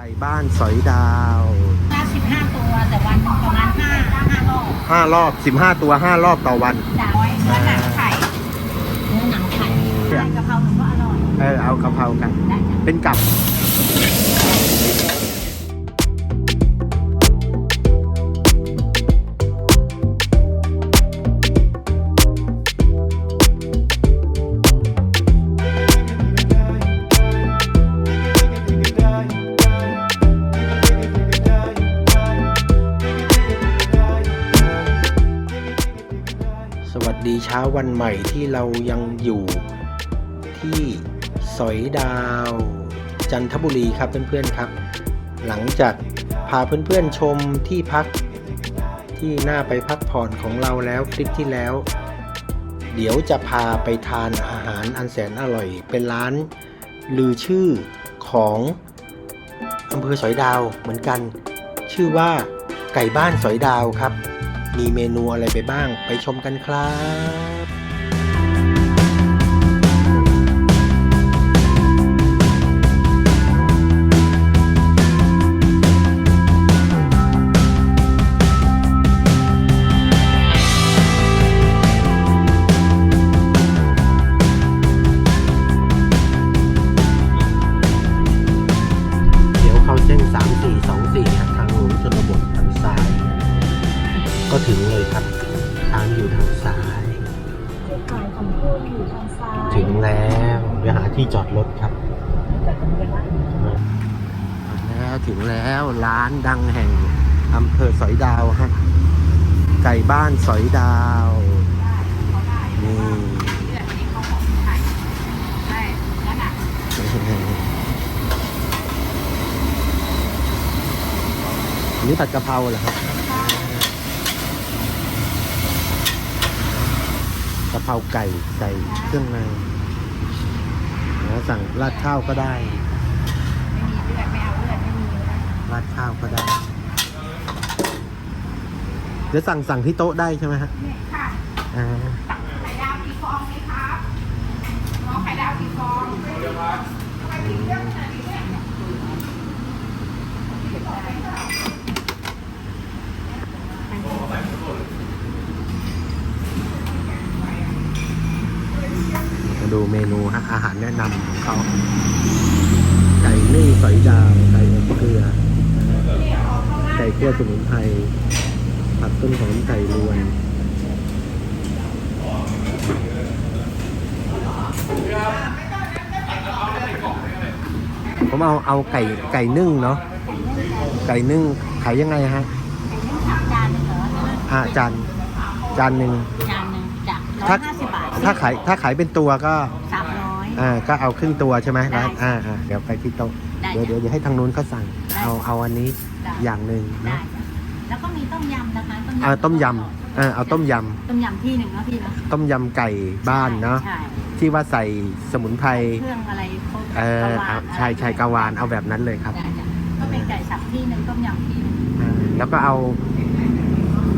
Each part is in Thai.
ก่บ้านสอยดาวห้าสิบห้าตัวแต่วันหนึ่งประมาณห้าห้ารอบห้ารอบสิบห้าตัวห้ารอบต่อวันด่าไว้เนื้อหนังไข่เนื้อหนังไข่ใส่กะเพราหนูก็อร่อยเออเอากะเพรากัน ได้จ้ะเป็นกับ ช้าวันใหม่ที่เรายังอยู่ที่สอยดาว จันทบุรีครับเพื่อนๆครับ หลังจากพาเพื่อนๆชมที่พักที่น่าไปพักผ่อนของเราแล้วคลิปที่แล้ว เดี๋ยวจะพาไปทานอาหารอันแสนอร่อย เป็นร้านลือชื่อของอำเภอสอยดาวเหมือนกัน ชื่อว่าไก่บ้านสอยดาวครับ มีเมนูอะไรไปบ้าง ไปชมกันครับ ถึงเลยครับ ทางอยู่ทางซ้ายขายของพูดอยู่ทางซ้ายถึงแล้วเดี๋ยวหาที่จอดรถครับแต่ตรงนี้ว่าแล้วถึงแล้วร้านดังแห่งอำเภอสอยดาวฮะไก่บ้านสอยดาวนี่เลือดนี้เขาของไข่ใช่แล้วน่ะอันนี่ผัดกะเพราเหรอครับกะเพ ราไก่ใส่เครื่องในแล้วสั่งราดข้าวก็ได้ ไม่มีเลือดไม่เอาเลือดไม่มีเลยราดข้าวก็ได้ เดี๋ยวสั่งสั่งที่โต๊ะได้ใช่ไหมฮะนี่ค่ะอ่าไข่ดาวกี่ฟองไหมครับน้องไข่ดาวกี่ฟองมา ดูเมนูฮะอาหารแนะนำของเขาไก่นึ่งสอยดาวไก่อบเกลือ ไก่คั่วสมุนไพรผัดต้นหอมไก่รวนผมเอาเอาไก่ไก่นึ่งเนาะไก่นึ่งขายยังไงฮะจานหนึ่งเหรออ่าจานจานหนึ่งจานหนึ่งจ้ะร้อถ้ายห้าสิบบาท ถ้าขายถ้าขายเป็นตัวก็สามร้อย อ่าก็เอาครึ่งตัวใช่ไหมได้ร้านอ่าอ่าเดี๋ยวไปที่โต๊ะได้เดี๋ยวเดี๋ยวเดี๋ยวให้ทางนู้นเขาสั่ง ได้ เอาเอาอันนี้ได้อย่างหนึ่งได้เนาะจ้ะแล้วก็มีต้มยำนะคะต้มยำเอาต้มยำอ่าเอาต้มยต้มยำที่หนึ่งเนาะพี่เนาะำต้มยำไก่บ้านเนาะใช่ที่ว่าใส่สมุนไพรเครื่องอะไรครบเออกะวาเอานใช่ใช่กาวานเอาแบบนั้นเลยครับได้จ้ะก็เป็นไก่สับที่หนึ่งต้มยำที่หนึ่งอ่าแล้วก็เอา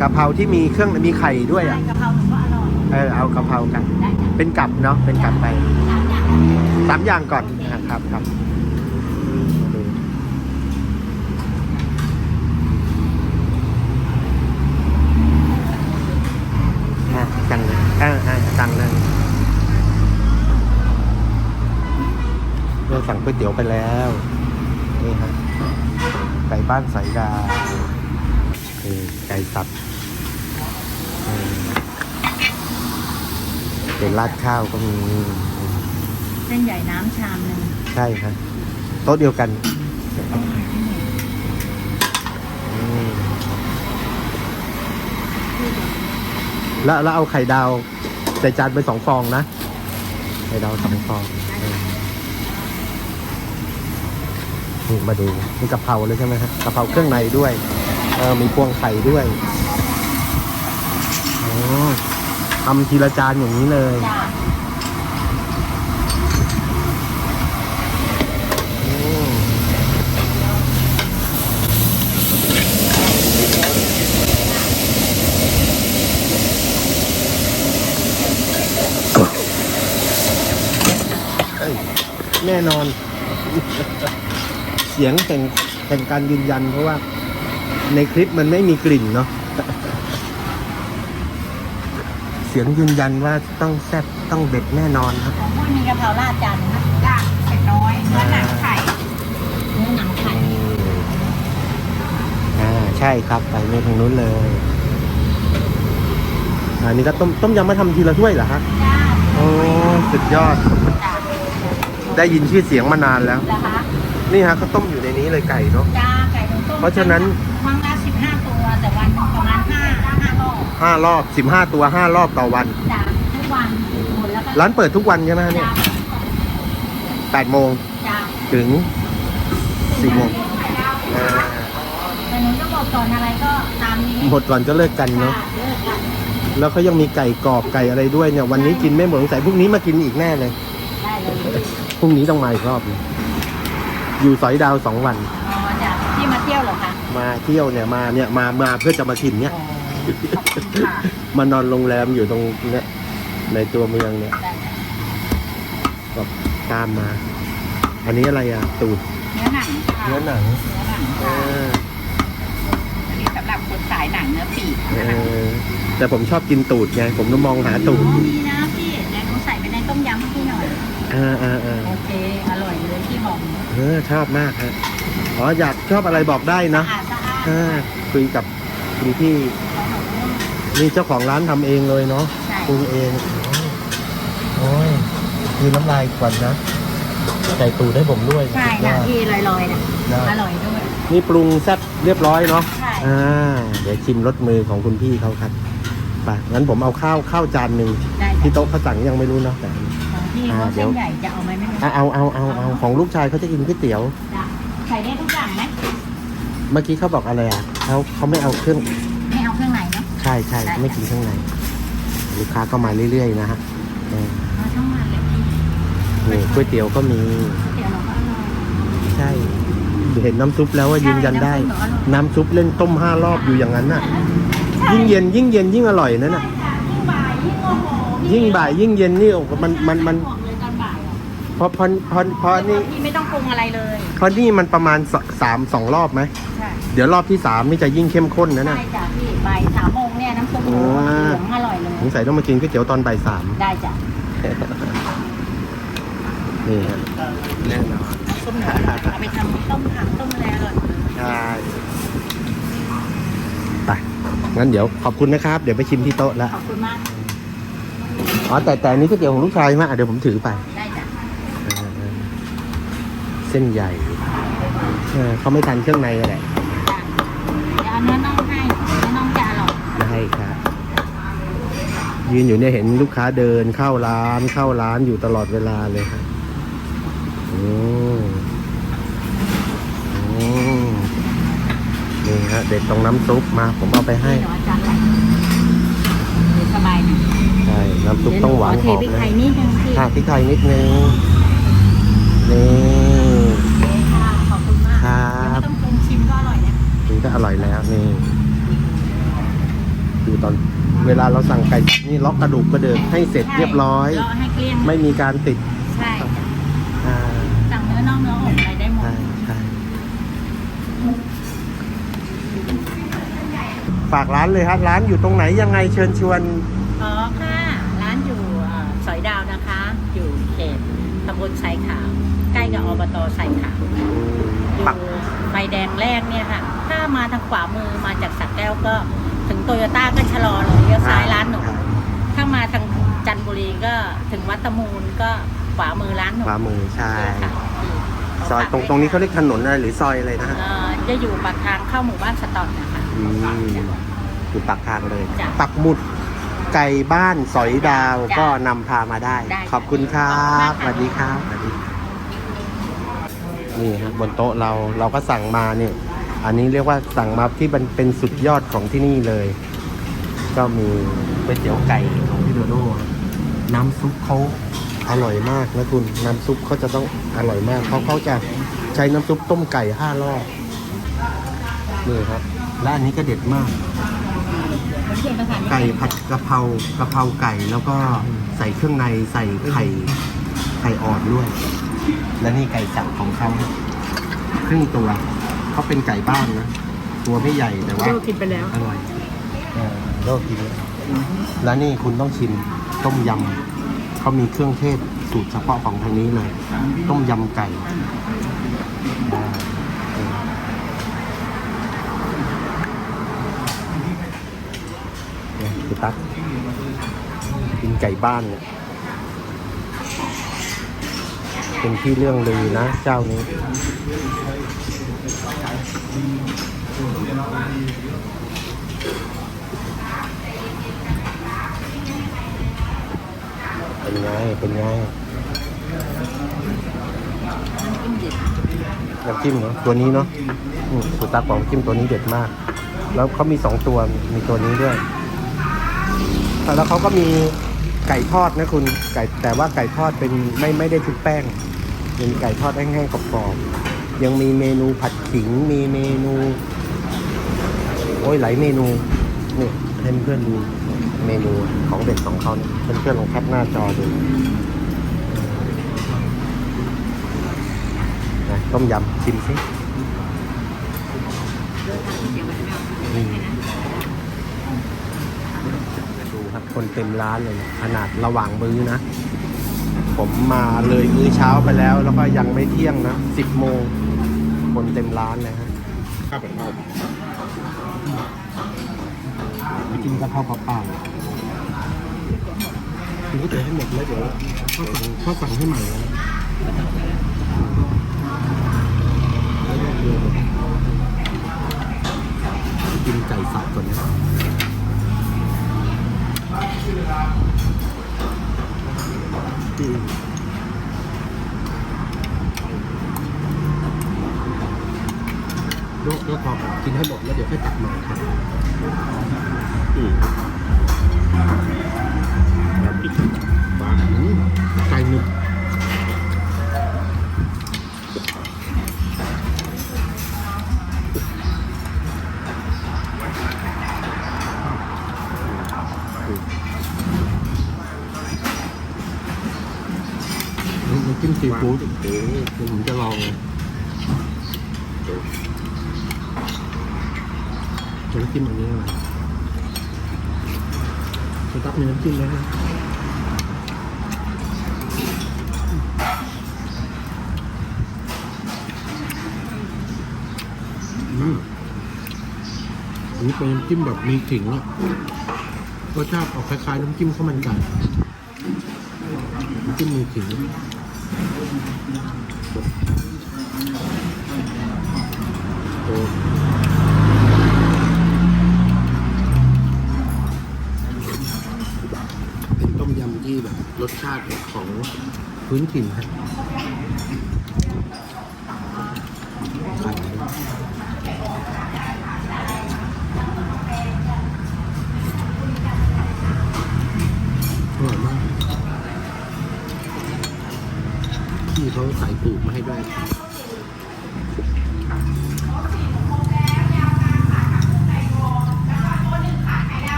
กะเพราที่มีเครื่องมีไข่ด้วยใช่อะกะเพราหนูก็อร่อย เออเอากะเพรากัน ได้จ้ะเป็นกับเนาะเป็นกับไปสามอย่างสามอย่างก่อนนะครับครับดูอะสั่งเลยอ่าอ่าสั่งเลยเราสั่งก๋วยเตี๋ยวไปแล้วนี่ฮะไก่บ้านสายดาวคือไก่สับอืม เป็นราดข้าวก็มีเส้นใหญ่น้ำชามหนึ่งใช่ครับโต๊ะเดียวกันอืมแล้วแล้วเอาไข่ดาวใส่จานไปสองฟองนะ ไข่ดาวสองฟองเออนี่มาดูมีกะเพราเลยใช่ไหมฮะกะเพราเครื่องในด้วยเออมีพวงไข่ด้วยโอ้ ทำทีละจานอย่างนี้เลยจ้ะอืมเอ้ยแน่นอนเสีสียงแห่งแห่งการยืนยันเพราะว่า ในคลิปมันไม่มีกลิ่นเนาะ เสียงยืนยันว่าต้องแซ่บต้องเด็ดแน่นอนครับ ของพวกมีกะเพราราดจานนะจ้าเผ็ดน้อยเนื้อหนังไข่เนื้อหนังไข่อ่าใช่ครับไปในทางนู้นเลยอันนี้ก็ต้มต้มยำมาทำทีละถ้วยเหรอฮะจ้าโอ้สุดยอด จ้าได้ยินชื่อเสียงมานานแล้วเหรอคะนี่ฮะเขาต้มอยู่ในนี้เลยไก่เนาะ จ้าไก่ต้มต้มเพราะฉะนั้น ห้ารอบสิบห้าตัวห้ารอบต่อวัน จ้าทุกวันหมดแล้วก็ร้านเปิดทุกวันใช่ไหมฮะเนี่ยจ้าแปดโมงจ้าถึงสี่โมงอ่าแต่หนูจะบอกก่อนอะไรก็ตามนี้หมดก่อนก็เลิกกันจ้าเนาะเลิกกันแล้วเขายังมีไก่กรอบไก่อะไรด้วยเนี่ย วันนี้กินไม่หมดสงสัยพรุ่งนี้มากินอีกแน่เลย ได้เลยพรุ่งนี้ต้องมาอีกรอบเลยอยู่สอยดาวสองวัน อ๋อจ้าที่มาเที่ยวเหรอคะมาเที่ยวเนี่ยมาเนี่ยมามาเพื่อจะมากินเนี่ย อ๋อ ขอบคุณค่ะมานอนโรงแรมอยู่ตรงเนี่ยในตัวเมืองเนี่ยได้ก็ตามมา อันนี้อะไรอะ ตูดเนื้อหนังค่ะเนื้อหนังเนื้อหนังเอค่ะออันนี้สำหรับคนสายหนังเนื้อปีกเออแต่ผมชอบกินตูดไง ผมต้องมองหาตูดอ๋อดีนะพี่เดี๋ยวหนูใส่ไปในต้มยำให้พี่หน่อย อ่าอ่าอ่าโอเค อร่อยเลยพี่บอกหนูเออชอบมากฮะอ๋ออยากชอบอะไรบอกได้นะสะอาดสะอาดอ่าคุยกับคุณพี่ของห นูนี่เจ้าของร้านทำเองเลยเนาะใช่ ปรุงเองโอ้ยมีน้ำลายก่อนนะใส่ตูดให้ผมด้วยใช่สุดยนะอดพี่ลอยๆนะได้ อร่อยด้วย นี่ปรุงแซ่บเรียบร้อยเนาะใช่ อ่าเดี๋ยวชิมรสมือของคุณพี่เขาครับไปงั้นผมเอาข้าวข้าวจานหนึ่งได้ที่โต๊ะเขาสั่งยังไม่รู้เนาะแต่ ของพี่อ่าเขาเดี๋เส้ยว นใหญ่จะเอาไหมไม่รู้อะเอาเอาเอาเอาของลูกชายเขาจะกินก๋วยเตี๋ยว จ้ะใส่ได้ทุกอย่างไหมเมื่อกี้เขาบอกอะไรอะเขาเขาไม่เอาเครื่อง ช่ใช่ได้ไม่กินข้างในลูกค้าก็มาเรื่อยๆนะฮะเออเอาทั้งวันเลยพี่นี่ก๋วยเตี๋ยวก็มี เดี๋ยวเราก็อร่อยใช่ เห็นน้ำซุปแล้วว่ายืนยันได้ใช่น้ำซุปเหรอน้ำซุปเล่นต้มห้ารอบอยู่อย่างนั้นน่ะ ยิ่งเย็นยิ่งเย็นยิ่งอร่อยนั่นน่ะใช่ค่ะยิ่งบ่ายยิ่งโอ้โหพี่ยิ่งบ่ายยิ่งเย็นนี่โอ้โหมันมันมันบอกเลยตอนบ่ายอะเพราะเพราะเพราะเพราะนี่ พี่ไม่ต้องปรุงอะไรเลย เพราะนี่มันประมาณสสามสองรอบไหม ใช่เดี๋ยวรอบที่สามนี่จะยิ่งเข้มข้นนะน่ะได้จ้ะพี่บ่ายสามโมง เนี่ยน้ำซุปหมูอ่าเหลืองอร่อยเลย สงสัยต้องมากินก๋วยเตี๋ยวตอนบ่ายสามได้จ้ะนี่ฮะแน่นอนน้ำซุปหมูเอาไปทำต้มผักต้มอะไรอร่อยใช่ไปงั้นเดี๋ยวขอบคุณนะครับ เดี๋ยวไปชิมที่โต๊ะแล้วขอบคุณมาก อ๋อแต่แต่อันนี้ก๋วยเตี๋ยวของลูกชายใช่ไหมอะเดี๋ยวผมถือไป ได้จ้ะอ่าเส้นใหญ่เออเขาไม่ทันเครื่องในอะไรจ้ะเดี๋ยวเอาเนื้อน่องให้เนื้อน่องจะอร่อย ได้ครับ ยืนอยู่เนี่ยเห็นลูกค้าเดินเข้าร้านเข้าร้านอยู่ตลอดเวลาเลยครับอืมอืมนี่ฮะเด็ดตรงน้ำซุปมา ผมเอาไปให้เดี๋ยวอาจารย์ใส่เดี๋ยวสบายหน่อยใช่น้ำซุปต้องหวานหเดี๋อยวมนูขอเทพริกนะไทยนิดนึงพี่ค่ะพริกไทยนิดนึงนี่โอเคค่ะขอบคุณมากครับเดี๋ยวไม่ต้องปรุงชิมก็อร่อยนะ นี่ก็อร่อยแล้วนี่ ดูตอนเวลาเราสั่งไก่สับนี่ล็อกกระดูกกระเดิกให้เสร็จเรียบร้อย รอให้เกลี้ยงไม่มีการติดใช่จ้ะอ่าสั่งเนื้อน่องเนื้ออกอะไรได้หมด ใช่ใช่ฝากร้านเลยครับร้านอยู่ตรงไหนยังไงเชิญชวน อ๋อค่ะ ร้านอยู่เอ่อสอยดาวนะคะ อยู่เขตตำบลไซขาว ใกล้กับอบตไซขาวอยู่ปัก ไฟแดงแรกเนี่ยค่ะ ถ้ามาทางขวามือมาจากสักแก้วก็ถึง โตโยต้าก็ชะลอเลยเลี้ยวซ้ายร้านหนูถ้ามาทางจันทบุรีก็ถึงวัดตะมูลก็ขวามือร้านหนูขวามือใช่ค่ะซอยตรงตรงนี้เขาเรียกถนนอะไรหรือซอยอะไรนะฮะเอ่อจะอยู่ปากทางเข้าหมู่บ้านสตอนนะคะอืมอยู่ปากทางเลย จ้ะ ปักหมุดไก่บ้านสอยดาวจ้ะก็นำพามาได้ ได้ขอบคุณครัขอบคุณมาบกสค่ะวัสดีครับสวัสดีครับนี่ครับบนโต๊ะเราเราก็สั่งมาเนี่ย อันนี้เรียกว่าสั่งมาที่มันเป็นสุดยอดของที่นี่เลย ก็มีก๋วยเตี๋ยวไก่ของพี่โดโดน้ำซุปเขาอร่อยมากนะคุณน้ำซุปเขาจะต้องอร่อยมากเพราะเขาจะใช้น้ำซุปต้มไก่ห้ารอบนี่ครับและอันนี้ก็เด็ดมาก ไก่ผัดกะเพรากะเพราไก่แล้วก็ใส่เครื่องในใส่ไข่ไข่อ่อนด้วย และนี่ไก่สับของเขาครึ่งตัว เขาเป็นไก่บ้านนะ ตัวไม่ใหญ่แต่ว่า โจกินไปแล้ว อร่อยเออโลกินแล้วแล้วนี่คุณต้องชิมต้มยำเขามีเครื่องเทศสูตรเฉพาะของทางนี้เลย ต้มยำไก่อ่าเออเนี่ยคุณตั๊กกินไก่บ้านเนี่ย เป็นที่เรื่องลือนะเจ้านี้ เป็นไง เป็นไงน้ำจิ้มเนาะตัวนี้เนาะอืมสุตาของจิ้มตัวนี้เด็ดมาก แล้วเขามีสองตัว มีตัวนี้ด้วย แล้วเขาก็มีไก่ทอดนะคุณไก่แต่ว่าไก่ทอดเป็นไม่ไม่ได้ชุบแป้ง เป็นไก่ทอดแห้งๆกรอบๆ ยังมีเมนูผัดขิง มีเมนู โอ้ยหลายเมนูนี่ให้เพื่อนดูเมนูของเด็ดของเขาเนี่ยเพื่อนลองแคปหน้าจอดูนะต้มยำชิมสิดูครับคนเต็มร้านเลย ขนาดระหว่างมื้อนะ ผมมาเลยมื้อเช้าไปแล้ว แล้วก็ยังไม่เที่ยงนะสิบโมง คนเต็มร้านเลยฮะข้าวผัดทอดไม่กินกะเพราเปล่าๆกินก๋วยเตี๋ยวให้หมดแล้วเดี๋ยวข้าวสั่งข้าวสั่งให้ใหม่นะกินไก่สับก่อนนะอืม ยกยกพอก่อนกินให้หมดแล้วเดี๋ยวค่อยตักใหม่ครับอืมแบบพริกปลาอืมไก่หนึบนี่น้ำจิ้มซีฟู้ดโอ้โหเดี๋ยวผมจะลอง น้ำจิ้มอันนี้อะไรจะตับมีน้ำจิ้มไหมฮะอือันนี้เป็นน้ำจิ้มแบบมีขิงอะรสชาติออกคล้ายๆน้ำจิ้มข้าวมันไก่น้ำจิ้มมีขิงโอ้ สชาติของพื้นถิ่นครับ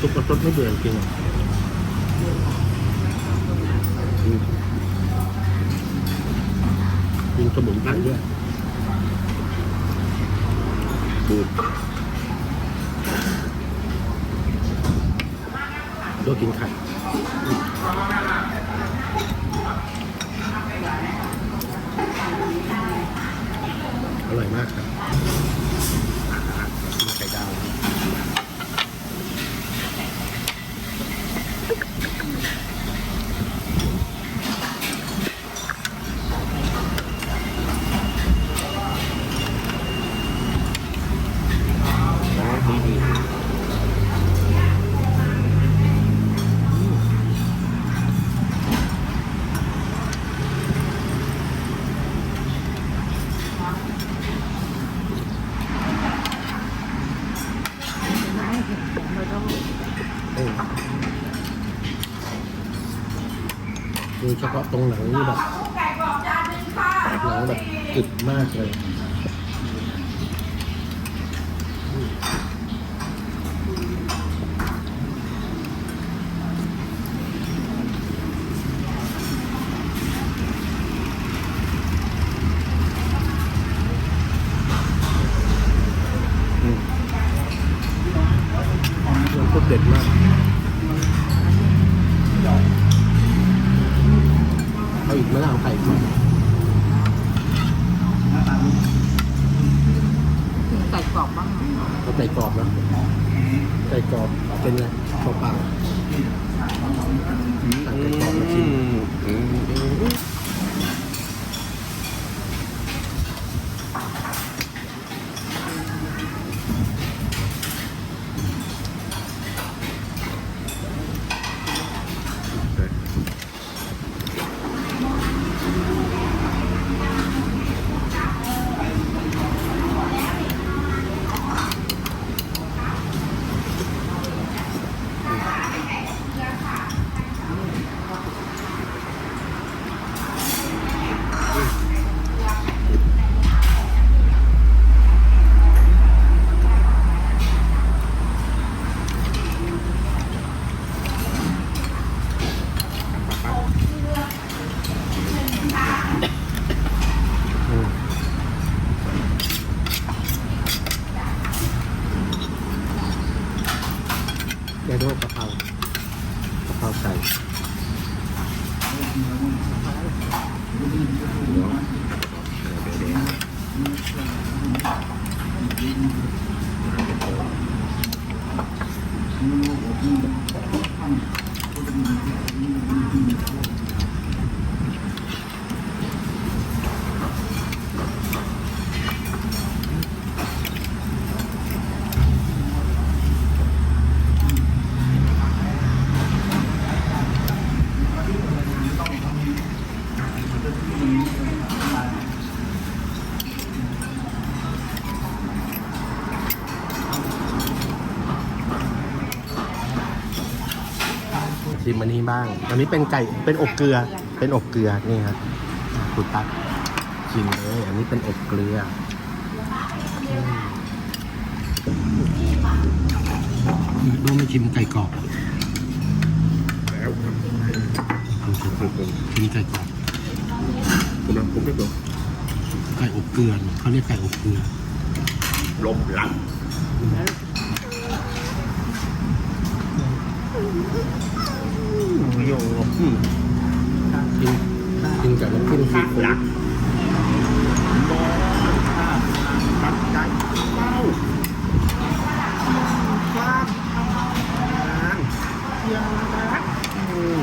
ตุปกระตุปไม่เบื่อจริงยิงสมุนไพรด้วยบูดด้วยกินไข่อร่อยมากครับไข่ดาว ตรงหนังนี่แบบหนังแบบกึบมากเลยอืมมันโคตรเด็ดมาก เอาอีกไหมล่ะเอาไข่ก่อน ไก่กรอบบ้าง เอาไก่กรอบนะไก่กรอบ เป็นไงเปล่าเปล่าสั่งไก่กรอบมาชิม อืม อืมแกโดกะเพรากะเพราไก่ ชิมอันนี้ บ้าง อันนี้เป็นไก่เป็นอบเกลือ เป็นอบเกลือนี่ครับคุณตั๊กชิมเลยอันนี้เป็นอบเกลืออืมดูไม่ชิมไก่กรอบแล้วครับชิมไก่กรอบผมนะผมไม่ตัวไก่อบเกลือเขาเรียกไก่อบเกลือลมหลัง โยอืมกินกินกับน้ำจิ้มซีฟู้ดปักใจเป้าความทางยังรักอืม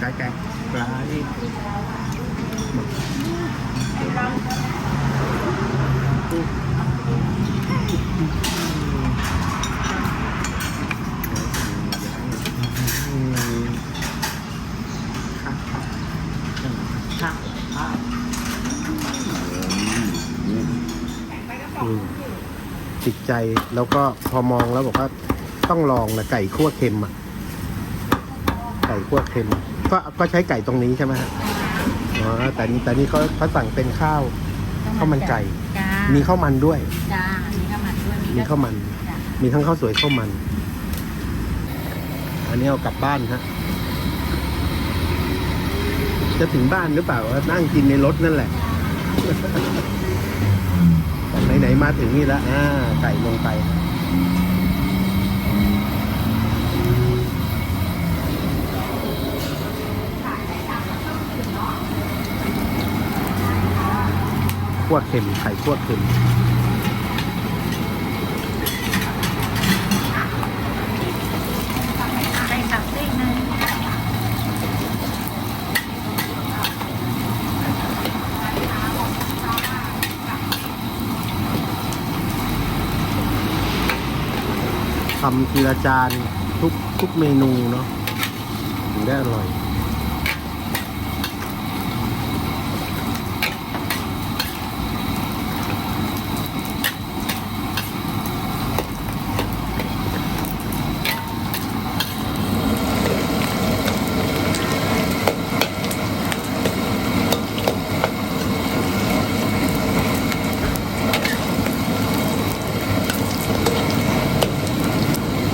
ไก่ไก่ไก่อืม อืม ติดใจแล้วก็พอมองแล้วบอกว่าต้องลองนะไก่คั่วเค็มอะ ไก่คั่วเค็ม ก็ก็ใช้ไก่ตรงนี้ใช่ไหมฮะอ๋อแต่นี่แต่นี่เขาเขาสั่งเป็นข้าวข้าวมันไก่ จ้ามีข้าวมันด้วย จ้ามีข้าวมันด้วยมีข้าวมัน จ้ามีทั้งข้าวสวยข้าวมัน อันนี้เอากลับบ้านฮะ จะถึงบ้านหรือเปล่าว่านั่งกินในรถนั่นแหละแต่ ไหนๆมาถึงนี่แล้วอ่าไก่ลงไปขั้วเค็มไข่ขั้วเค็ม ใส่ผักซีกหนึง ทำทีละจานทุกทุกเมนูเนาะถึงได้อร่อย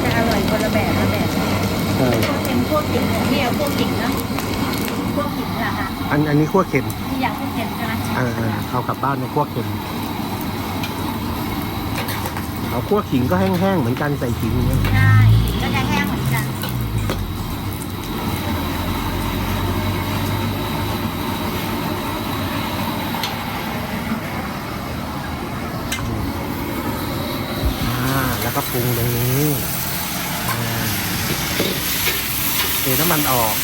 จะอร่อยคนละแบบละแบบ ใช่ พวกเค็มพวกกิ่งเนี่ยพวกกิ่งนะพวกกิ่งล่ะคะ อันอันนี้คั่วเค็มที่อยากพวกเค็มใช่ไหมเออเออเอากลับบ้านในคั่วเค็มเอาคั่วขิงก็แห้งๆเหมือนกันใส่ขิงอย่างเงี้ยใช่กิ่งก็จะแห้งเหมือนกันอ่าแล้วก็ปรุงตรงนี้อ่าเทน้ำมันออก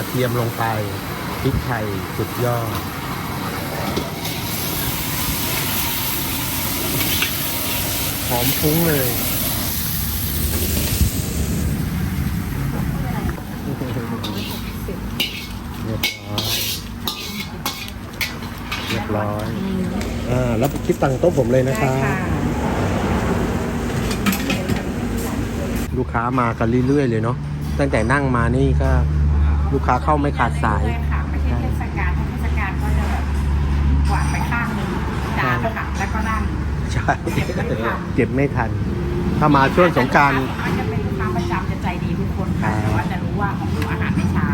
ระเทียมลงไปพริกไทยสุดยอดหอมฟุ้งเลย เรียบร้อยเรียบร้อยอ่าแล้วคิดตังค์โต๊ะผมเลยนะครับลูกค้ามากันเรื่อยๆเลยเนาะตั้งแต่นั่งมานี่ก็ ลูกค้าเข้าไม่ขาดสายเลยค่ะไม่ใช่เทศกาลเทศกาลก็จะแบบกวาดไปข้างหนึงจานค่ะแล้วก็นั่ง ใช่ เก็บไม่ทันเก็บไม่ทันถ้ามาช่วงสงกรารอาจจะเป็นลูกค้าประจำจะใจดีทุกคนค่ะแต่ว่าจะรู้ว่าของหนูอาหารไม่ช้า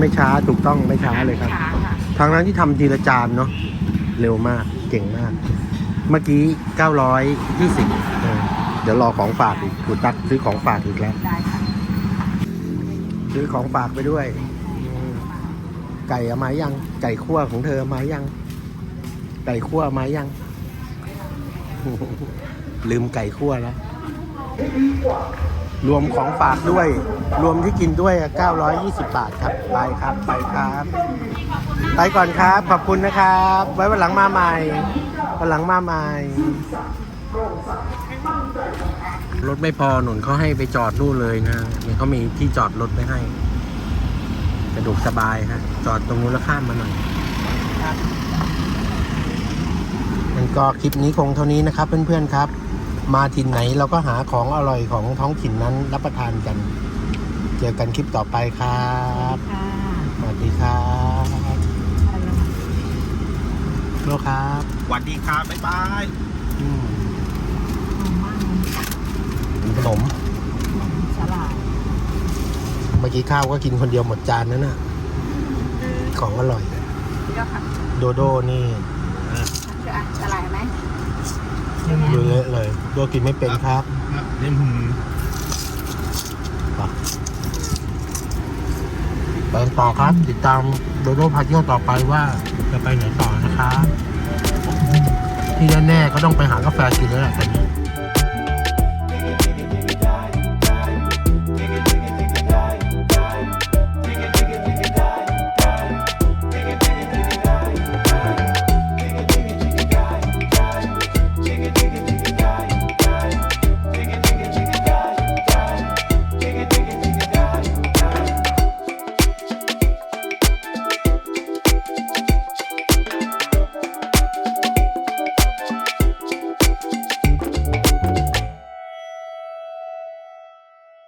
ไม่ช้าถูกต้องไม่ช้าเลยครับไม่ช้าค่ะทางร้านที่ทำทีละจานเนาะเร็วมากเก่งมาก เมื่อกี้ 920เออเดี๋ยวรอของฝากอีกกูตักซื้อของฝากอีกแล้ว ได้ค่ะ ซื้อของฝากไปด้วยอืม ไก่เอามายัง ไก่คั่วของเธอมายัง ไก่คั่วมายัง ลืมไก่คั่วแล้ว รวมของฝากด้วย รวมที่กินด้วยอะ920 บาทครับ ไปครับ ไปครับ ไปก่อนครับ ขอบคุณนะครับ ไว้วันหลังมาใหม่วันหลังมาใหม่รถไม่พอหนุนเขาให้ไปจอดนู่นเลยนะเนี่ยเขามีที่จอดรถไว้ให้ สะดวกสบายฮะจอดตรงนู้นแล้วข้ามมาหน่อยมันก็คลิปนี้คงเท่านี้นะครับ เพื่อนๆครับ มาถิ่นไหนเราก็หาของอร่อยของท้องถิ่นนั้นรับประทานกัน เจอกันคลิปต่อไปครับค่ะสวัสดีครับโลครับสวัสดีครับบ๊ายบายอืมขนมสลายเมื่อกี้ข้าวก็กินคนเดียวหมดจานนั่นน่ะ ของอร่อย เดี๋ยวค่ะโดโดนี่คืออะสลายไหมดูเละเลยโดกินไม่เป็นครับเล่นหุ่นไปต่อครับ ติดตามโดโดพาเที่ยวต่อไปว่าจะไปไหนต่อนะครับที่แน่ๆก็ต้องไปหากาแฟกินแล้วแหละตอนนี้